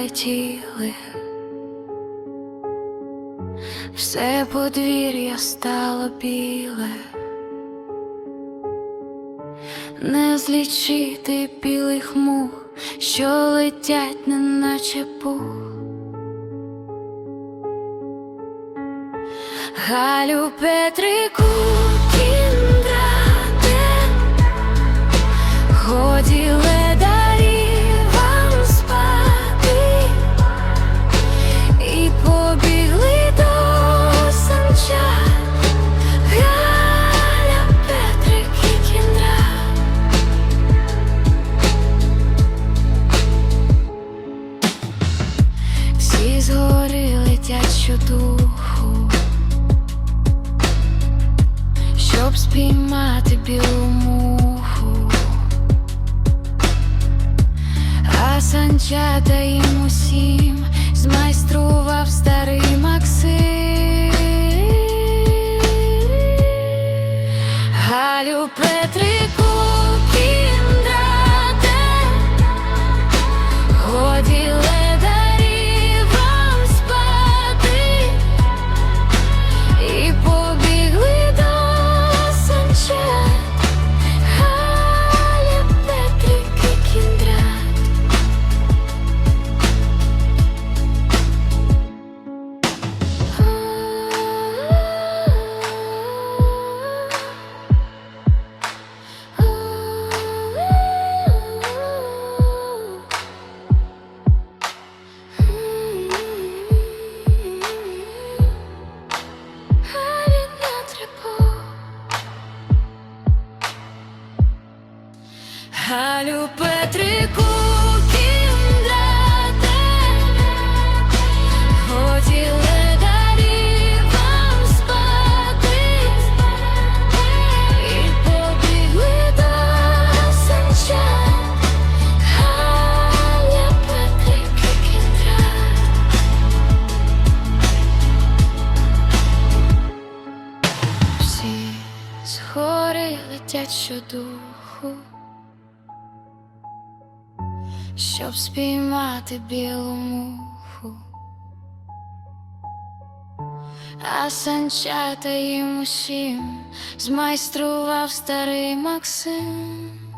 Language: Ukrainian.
полетіли, все подвір'я стало біле, не злічити білих мух, що летять, неначе пух. Галю Петрику летять щодуху, щоб спіймати білу муху, а санчата їм усім змайстрував старий Максим. І кіндрат. Всі згори летять щодуху, щоб спіймати білу муху, а санчата їм усім змайстрував старий Максим.